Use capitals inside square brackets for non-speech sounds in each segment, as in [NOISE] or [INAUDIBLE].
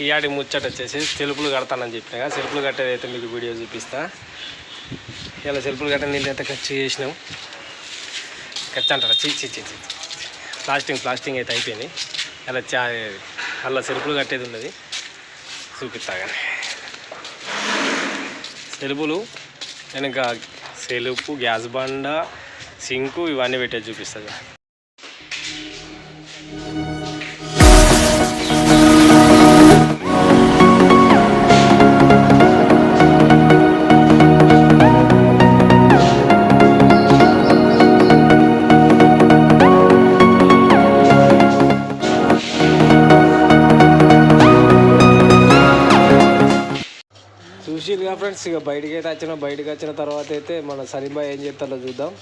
ఈ ఆడి ముచ్చట వచ్చేసి సెల్పులు కడతానని చెప్పిన సెల్పులు కట్టేది అయితే మీకు వీడియో చూపిస్తా. ఇలా సెల్పులు కట్టే నీళ్ళు అయితే ఖర్చు చేసినాం. ఖర్చు అంటారా? చీ చీ చీ ప్లాస్టింగ్ ప్లాస్టింగ్ అయితే అయిపోయింది. ఇలా చా అలా సెల్పులు కట్టేది ఉన్నది. చూపిస్తా కానీ. సెల్ఫులు వెనక సెలుపు గ్యాస్ బండ సింకు ఇవన్నీ పెట్టేది చూపిస్తుంది చూసిరుగా ఫ్రెండ్స్ ఇక బయటికి అయితే వచ్చిన బయటకు వచ్చిన తర్వాత అయితే మన సలీంబాయ్ ఏం చేస్తారో చూద్దాం.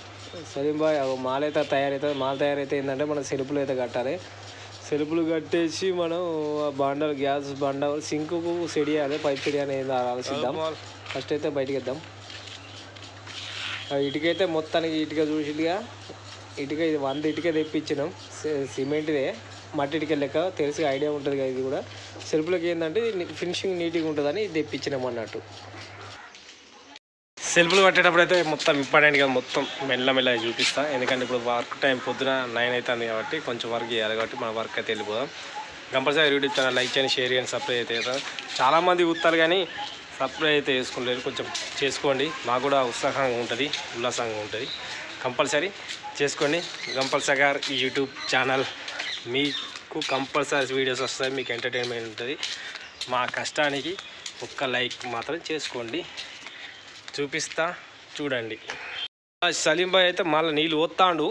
సలీంబాయ్ మాల అయితే తయారవుతుంది మాల తయారైతే ఏంటంటే మన సెలుపులు అయితే కట్టాలి. సెలుపులు కట్టేసి మనం ఆ బండలు గ్యాస్ బండ సింకుకు సెడియాలి పైప్ సెడియాలి ఏందో ఆలోచిద్దాం ఫస్ట్ అయితే బయటికి ఇద్దాం ఇటుకైతే మొత్తానికి ఇటుక చూసిగా ఇటుక ఇది వంద ఇటుక తెప్పించినాం. సిమెంట్దే. మట్టి లెక్క తెలిసి ఐడియా ఉంటుంది కదా ఇది కూడా. సెల్ఫ్లకి ఏంటంటే ఫినిషింగ్ నీట్గా ఉంటుందని ఇది తెప్పించినాం అన్నట్టు. సెల్ఫ్లు కట్టేటప్పుడు అయితే మొత్తం ఇంపార్టెంట్ కదా మొత్తం మెల్లమెల్ల చూపిస్తా. ఎందుకంటే ఇప్పుడు వర్క్ టైం పొద్దున నైన్ అవుతుంది కాబట్టి కొంచెం వర్క్ చేయాలి కాబట్టి మన వర్క్ అయితే వెళ్ళిపోదాం. కంపల్సరీ యూట్యూబ్ ఛానల్ లైక్ చేయండి షేర్ చేయండి సబ్స్క్రైబ్ అయితే చాలామంది కూతారు కానీ సబ్స్క్రైబ్ అయితే చేసుకోలేరు కొంచెం చేసుకోండి. మాకు కూడా ఉత్సాహంగా ఉంటుంది ఉల్లాసంగా ఉంటుంది. కంపల్సరీ చేసుకోండి. కంపల్సరీగా యూట్యూబ్ ఛానల్ మీకు కంపల్సరీ వీడియోస్ వస్తాయి మీకు ఎంటర్టైన్మెంట్ ఉంటుంది. మా కష్టానికి ఒక్క లైక్ మాత్రం చేసుకోండి. చూపిస్తా చూడండి. సలీం భాయ్ అయితే మళ్ళీ నీళ్ళు వస్తాడు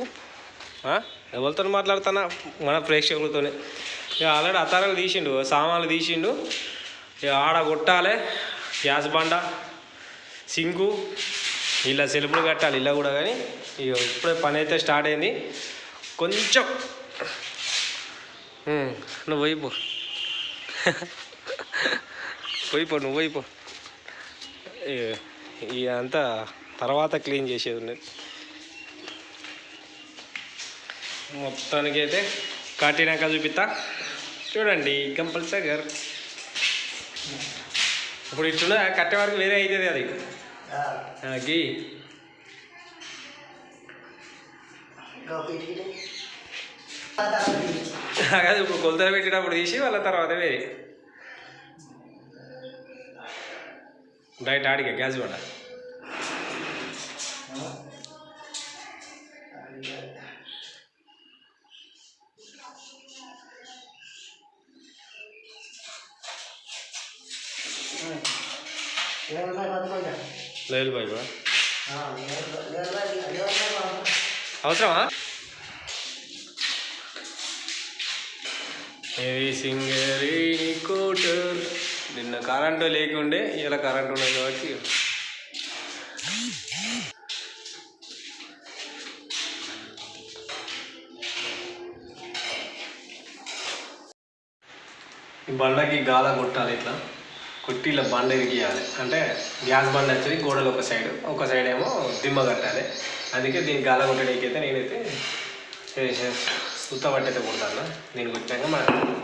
ఎవరితో మాట్లాడుతానా మన ప్రేక్షకులతోనే. ఇక ఆల్రెడీ అతారాలు తీసిండు సామాన్లు తీసిండు. ఇక ఆడ కొట్టాలి గ్యాస్ బండ సింకు. ఇలా సెలుపులు కట్టాలి ఇలా కూడా కానీ ఇక ఇప్పుడే పని అయితే స్టార్ట్ అయింది. కొంచెం నువ్వు పోయిపో పోయిపో నువ్వు పోయిపో ఇక ఇదంతా తర్వాత క్లీన్ చేసేది ఉన్నది. మొత్తానికి అయితే కాటినాక చూపిస్తా. చూడండి కంపల్సరీ గారు. ఇప్పుడు ఇట్లున్న కట్టే వరకు వేరే అవుతుంది అది. గీ. కాదు ఇప్పుడు కొలతలు పెట్టేటప్పుడు తీసి వాళ్ళ తర్వాత వేరే డైట్ ఆడిగా గ్యాస్ బండ. ఏవి సింగరి కోటర్ నిన్న కరెంటు లేకుండే ఇలా కరెంటు ఉన్నది కాబట్టి. ఈ బండకి గాల కొట్టాలి ఇట్లా. కొట్టి ఇలా బండ ఇరిగియాలి. అంటే గ్యాస్ బండ వచ్చేది గోడలు ఒక సైడ్ ఒక సైడ్ ఏమో దిమ్మ కట్టాలి. అందుకే దీనికి గాల కొట్టడానికి అయితే నేనైతే సుత్త పట్టి అయితే కొడతాను. నేను కొట్టాక మన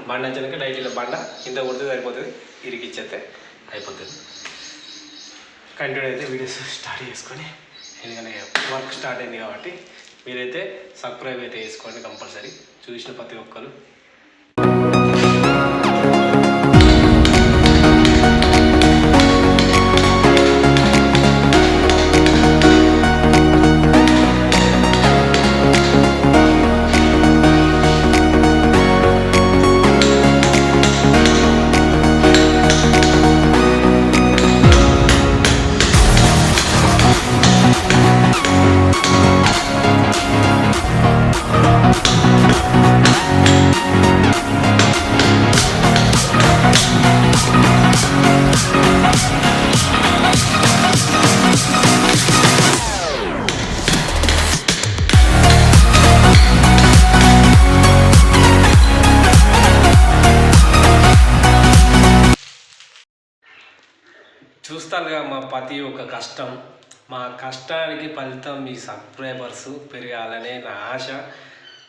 బండ వచ్చాక డైట్ ఇలా బండ ఇంత కొడితే సరిపోతుంది. ఇరిగిచ్చేస్తే అయిపోతుంది. కంటిన్యూ అయితే వీడియోస్ స్టార్ట్ చేసుకొని ఎందుకంటే వర్క్ స్టార్ట్ అయింది కాబట్టి మీరైతే సబ్స్క్రైబ్ అయితే చేసుకోండి కంపల్సరీ. చూసిన ప్రతి ఒక్కరు. చూస్తానుగా మా ప్రతి ఒక్క కష్టం. మా కష్టానికి ఫలితం మీ సబ్స్క్రైబర్స్ పెరగాలనే నా ఆశ.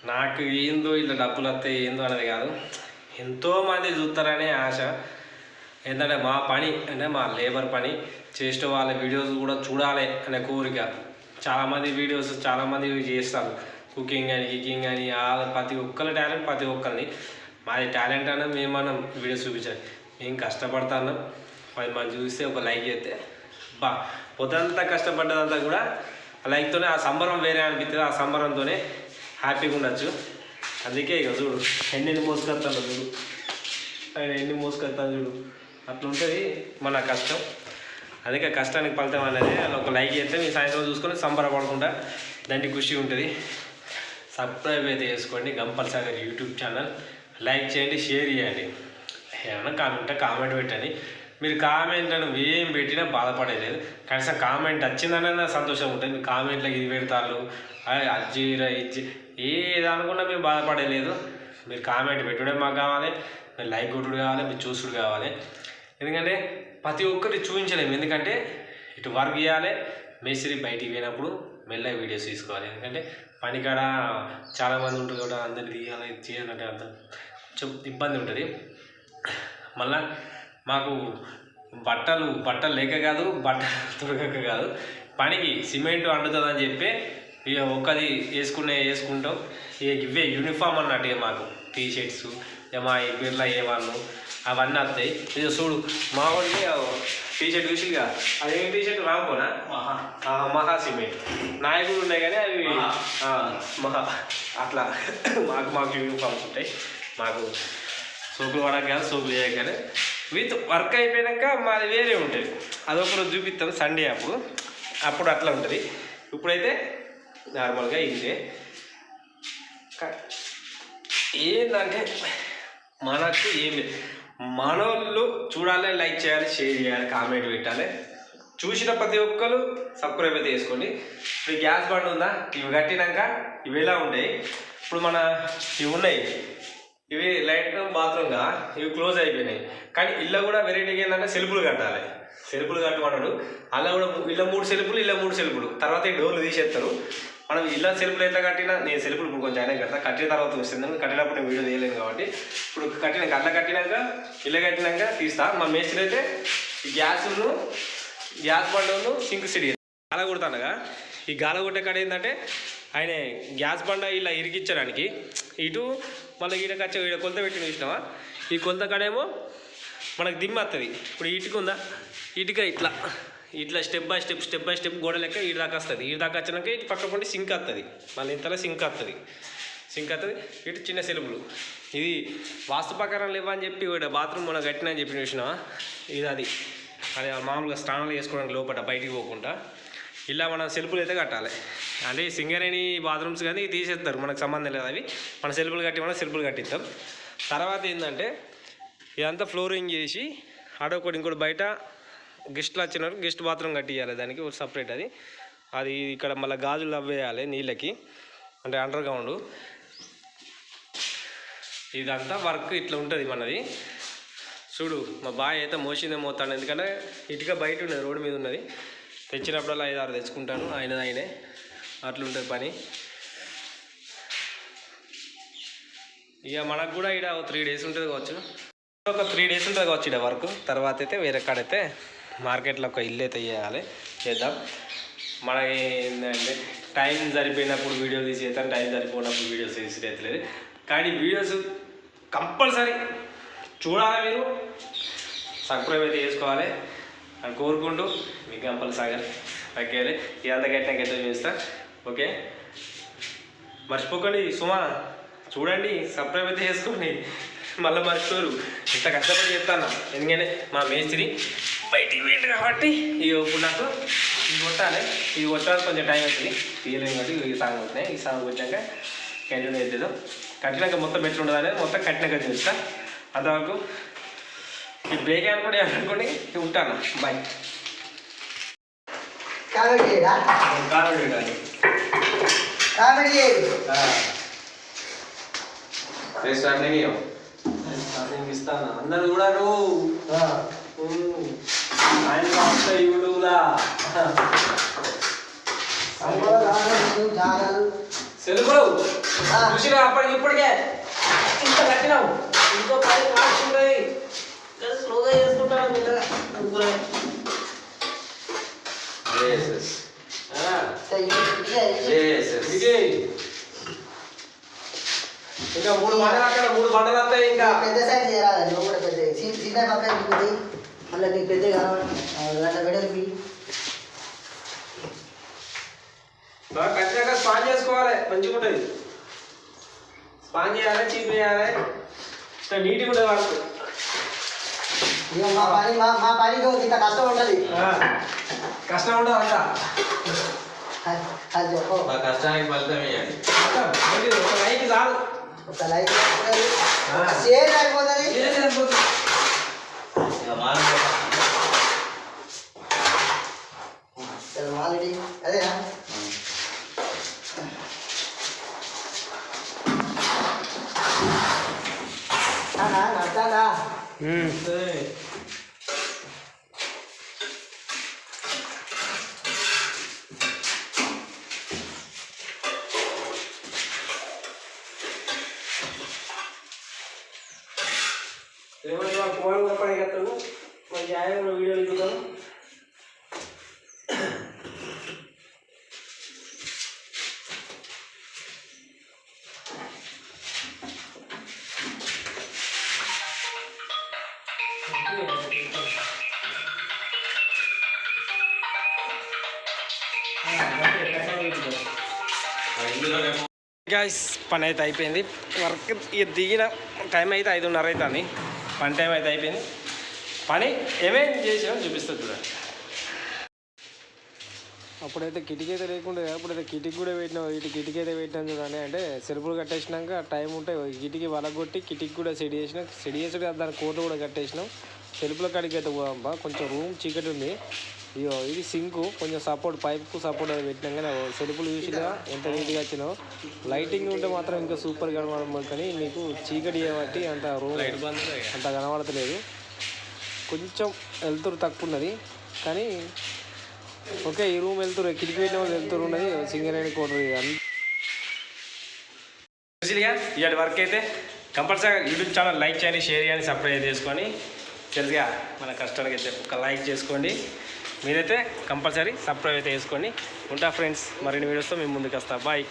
నాకు ఏందో ఇలా డబ్బులు వస్తాయి ఏందో అనేది కాదు. ఎంతోమంది చూస్తారనే ఆశ. ఏంటంటే మా పని అంటే మా లేబర్ పని. చేసే వాళ్ళ వీడియోస్ కూడా చూడాలి అనే కోరిక. చాలామంది వీడియోస్ చాలామంది చేస్తారు. కుకింగ్ అని గికింగ్ అని ప్రతి ఒక్కరి టాలెంట్ ప్రతి ఒక్కరిని మాది టాలెంట్ అన్న మేము మనం వీడియోస్ చూపించాలి. మేము కష్టపడతాను మరి మనం చూస్తే ఒక లైక్ చేస్తే బా పొద్దంతా కష్టపడ్డదంతా కూడా ఆ లైక్తోనే ఆ సంబరం వేరే అనిపిస్తుంది ఆ సంబరంతోనే హ్యాపీగా ఉండొచ్చు. అందుకే ఇక చూడు ఎన్ని మోసుకొస్తాను చూడు. ఆయన ఎన్ని మోసుకొస్తాను చూడు. అట్లా ఉంటుంది మన కష్టం. అందుకే కష్టానికి ఫలితం అనేది ఒక లైక్ చేస్తే మీ సాయంత్రం చూసుకొని సంబరపడకుండా దానికి ఖుషి ఉంటుంది. సబ్స్క్రైబ్ అయితే చేసుకోండి Gampal Sagar YouTube channel. Like చేయండి షేర్ చేయండి. ఏమైనా కామెంట్ కామెంట్ పెట్టండి. మీరు కామెంట్ అని ఏం పెట్టినా బాధపడలేదు కనీసం కామెంట్ వచ్చిందనే నాకు సంతోషం ఉంటుంది. మీరు కామెంట్లో ఇది పెడతారు. అజ్జీరా ఇజ్జి ఏది అనుకున్నా మేము బాధపడలేదు మీరు కామెంట్ పెట్టుడే మాకు కావాలి. మీరు లైక్ కొట్టుడు కావాలి. మీరు చూసుడు కావాలి. ఎందుకంటే ప్రతి ఒక్కటి చూపించలేము. ఎందుకంటే ఇటు వర్క్ చేయాలి. మేస్త్రి బయటికి పోయినప్పుడు మెల్లగా వీడియోస్ తీసుకోవాలి. ఎందుకంటే పనికాడ చాలామంది ఉంటారు కూడా అందరు తీయాలి ఇది చేయాలంటే అంత కొంచెం ఇబ్బంది ఉంటుంది. మళ్ళీ మాకు బట్టలు బట్టలు లేక కాదు బట్టలు [LAUGHS] దొరకక కాదు. పనికి సిమెంట్ అంటుతుందని చెప్పి ఇక ఒక్కది వేసుకునే వేసుకుంటాం. ఇక ఇవే యూనిఫామ్ అన్నట్టు ఇక మాకు టీ షర్ట్స్ ఇక మా బిర్లా ఏమన్ను అవన్నీ వస్తాయి. ఇక చూడు మా వాళ్ళని టీ షర్ట్ చూసి ఇక అదేం టీ షర్ట్ రాకపోనా? మహా. సిమెంట్. నాయకుడు ఉన్నాయి కానీ అవి మహా. అట్లా [LAUGHS] మాకు మాకు యూనిఫామ్స్ ఉంటాయి. మాకు సోకులు పడక సోకులు చేయక కానీ విత్ వర్క్ అయిపోయాక మాది వేరే ఉంటుంది. అదొక రోజు చూపిస్తాం సండే అప్పుడు అప్పుడు అట్లా ఉంటుంది. ఇప్పుడైతే నార్మల్గా ఇదే. ఏంటంటే మనకు ఏం లేదు. మనోళ్ళు చూడాలి లైక్ చేయాలి షేర్ చేయాలి కామెంట్ పెట్టాలి. చూసిన ప్రతి ఒక్కరు సబ్స్క్రైబ్ అయితే చేసుకోండి. ఇప్పుడు గ్యాస్ బండ్ ఉందా? ఇవి కట్టినాక ఇవి ఎలా ఉంటాయి? ఇప్పుడు మన ఇవి ఉన్నాయి. ఇవి లైట్ బాత్రూమ్గా ఇవి క్లోజ్ అయిపోయినాయి. కానీ ఇళ్ళ కూడా వెరైటీగా ఏంటంటే సెల్ఫులు కట్టాలి. సెల్ఫులు కట్టమన్నాడు. అలా కూడా ఇళ్ళ మూడు సెల్ఫులు ఇళ్ళ మూడు సెల్ఫులు తర్వాత ఈ డోర్లు తీసేస్తారు. మనం ఇళ్ళ సెల్ఫులు ఎట్లా కట్టినా నేను సెల్ఫులు ఇప్పుడు కొంచెం అయినా కడతా. కట్టిన తర్వాత వస్తుంది కట్టినప్పుడు నేను వీడియో తీయలేను కాబట్టి. ఇప్పుడు కట్టిన అట్లా కట్టినాక ఇళ్ళ కట్టినాక తీస్తా. మా మేస్త్రి అయితే గ్యాసును గ్యాస్ను గ్యాస్ బండను సింక్ సిడి గాల కొడతానగా ఈ గాల కొట్టే కాడ ఏంటంటే ఆయన గ్యాస్ బండ ఇలా ఇరికిచ్చడానికి ఇటు మళ్ళీ ఈడ కచ్చ ఈడ కొలత పెట్టి చూసినావా? ఈ కొలత కాడేమో మనకు దిమ్మ వస్తుంది ఇప్పుడు ఇటుక ఉందా? ఇటుక ఇట్లా. ఇట్లా step by step step by step గోడ లెక్క ఈడ దాకా వస్తుంది. ఈడ దాకా వచ్చినాక ఇటు పక్క పండి సింక్ వస్తుంది మళ్ళీ ఇంతలో సింక్ వస్తుంది సింక్ వస్తుంది ఇటు చిన్న సెలుపులు. ఇది వాస్తు ప్రకారం లేవని చెప్పి బాత్రూమ్ మనం కట్టినా అని చెప్పి చూసినావా? ఇది అది. అది మామూలుగా స్నానాలు చేసుకోవడానికి లోపల బయటికి పోకుండా ఇలా మనం సెల్ఫులు అయితే కట్టాలి. అంటే సింగరేణి బాత్రూమ్స్ కానీ తీసేస్తారు. మనకు సంబంధం లేదు అవి. మన సెల్ఫులు కట్టి మనం సెల్ఫులు కట్టిస్తాం తర్వాత ఏంటంటే ఇదంతా ఫ్లోరింగ్ చేసి ఆడొకటి ఇంకోటి బయట గెస్ట్లు వచ్చినారు. గెస్ట్ బాత్రూమ్ కట్టియాలి దానికి ఒక సపరేట్ అది. అది ఇక్కడ మళ్ళీ గాజులు అవ్వేయాలి నీళ్ళకి. అంటే అండర్ గ్రౌండ్ ఇదంతా వర్క్ ఇట్లా ఉంటుంది మనది. చూడు మా బాయ్ అయితే మోసిందే మోతాడు. ఎందుకంటే ఇటుక బయట ఉన్నది రోడ్డు మీద ఉన్నది. తెచ్చినప్పుడల్లా ఐదు ఆరు తెచ్చుకుంటాను. ఆయన ఆయనే. అట్లుంటుంది పని. ఇక మనకు కూడా ఇక్కడ త్రీ డేస్ ఉంటుంది కావచ్చు. ఒక త్రీ డేస్ ఉంటుంది కావచ్చు ఇక్కడ వర్క్ తర్వాత అయితే వేరే కాడైతే మార్కెట్లో ఒక ఇల్లు అయితే చేయాలి. చేద్దాం. మనకి ఏంటంటే టైం సరిపోయినప్పుడు వీడియోలు తీసి చేస్తాను టైం సరిపోయినప్పుడు వీడియోస్ తీసి లేదు కానీ వీడియోస్ కంపల్సరీ చూడాలి మీరు. సబ్స్క్రైబ్ అయితే చేసుకోవాలి. అని కోరుకుంటూ మీ గంపల సాగర్. ఓకే ఇదంతా గట్టినాక అయితే చేస్తాను ఓకే? మర్చిపోకండి సుమా. చూడండి సబ్స్క్రైబ్ అయితే చేసుకోండి మళ్ళీ మర్చిపోరు. ఇంత కష్టపడి చెప్తాను? ఎందుకంటే మా మేస్త్రి బయటికి పోయింది కాబట్టి ఇక ఇప్పుడు నాకు ఇది కొట్టాలి. ఇది కొట్టడానికి కొంచెం టైం అవుతుంది. తీయలేము కాబట్టి ఈ సాంగ్ వచ్చినాయి ఈ సాంగ్ వచ్చాక కంటిన్యూ అవుతుందో కట్టినాక మొత్తం ఎట్లా ఉండదు అనేది మొత్తం కట్టినాక చూస్తా అంతవరకు ఈ బ్రేక్ అనుకోండి అనుకోండి ఉంటాను. బాయ్ కామెడీ చేయడా కామెడీ చేయడు ఇస్తాను అందరు కూడా ఆయన యూట్యూబ్లా ఆ. చూసినా అప్పటికి ఇప్పటికే. ఇంత కట్టినావు. ఇంకో పది మార్క్స్ ఉన్నాయి స్లోగా చేసుకుంటాను మెల్లగా. ఇంకా మూడు బండలు అక్కడ మూడు బండలు వస్తాయి ఇంకా పెద్ద సైజ్ చేయాలి నువ్వు కూడా పెద్ద చిన్న పక్కన దిగుతుంది మళ్ళీ నీకు పెద్ద కావాలి వెడల్పి బాగా ఖచ్చితంగా స్పాన్ చేసుకోవాలి. మంచిగా ఉంటుంది స్పాన్ చేయాలి చీప్ చేయాలి. ఇట్లా నీట్గా ఉంటుంది వర్క్ ఇక మా పని మా మా పనికి ఇంత కష్టం ఉంటుంది. కష్టం ఉండదు అంత అది చెప్పు. మా కష్టానికి ఫలితం ఇవ్వండి ఒక లైక్ చాలు. ఒక లైక్ షేర్ అయిపోతుంది. ఇదే సరిపోతుంది. ఇక మానవ ఆల్రెడీ అదేనా? నానా నడతానా ఏయ్. ఏమన్నా ఫోన్ పడగలుగుతాను మంచి ఆయన వీడియో దిగుతాను ఇందులోనే గాయస్ పని అయితే అయిపోయింది వర్క్ ఇక దిగిన టైం అయితే ఐదున్నర అవుతుంది పని టైం అయితే అయిపోయింది? పని ఏమేం చేసామో చూపిస్తుంది చూడండి అప్పుడైతే కిటికీ అయితే లేకుండా అప్పుడైతే కిటికీ కూడా పెట్టినాం ఇటు కిటికీ అయితే పెట్టినాం చూడండి. అంటే సెల్ఫ్లు కట్టేసినాక టైం ఉంటే కిటికీ వలగొట్టి కిటికీ కూడా సెట్ చేసినాం. సెట్ చేసి దాని కోట్లు కూడా కట్టేసినాం. సెల్పుల కాడికి అయితే పోదాంబా కొంచెం రూమ్ చీకటి ఉంది. ఇగో ఇది సింకు. కొంచెం సపోర్ట్ పైప్కు సపోర్ట్ అది పెట్టినాం కానీ సెల్ఫ్లు చూసినా ఎంత నీట్గా వచ్చినావు లైటింగ్ ఉంటే మాత్రం ఇంకా సూపర్ కనబడదు కానీ మీకు చీకటి చేయబట్టి అంత రూమ్ అంత కనబడతలేదు. కొంచెం వెళ్తురు తక్కువ ఉన్నది కానీ ఓకే ఈ రూమ్ వెళ్తురు కిటికీ పెట్టిన వెళ్తురు ఉన్నది. సింగరేణి కోటరు చూసిగా ఇవాటి వర్క్ అయితే కంపల్సరీగా యూట్యూబ్ ఛానల్ లైక్ చేయండి షేర్ చేయండి సబ్స్క్రైబ్ చేసుకొని తెలుసుగా మన కష్టానికి అయితే ఒక లైక్ చేసుకోండి. మీరైతే కంపల్సరీ సబ్స్క్రైబ్ అయితే చేసుకోండి. ఉంటా ఫ్రెండ్స్ మరిన్ని వీడియోస్తో మేము ముందుకు వస్తాం. బాయ్.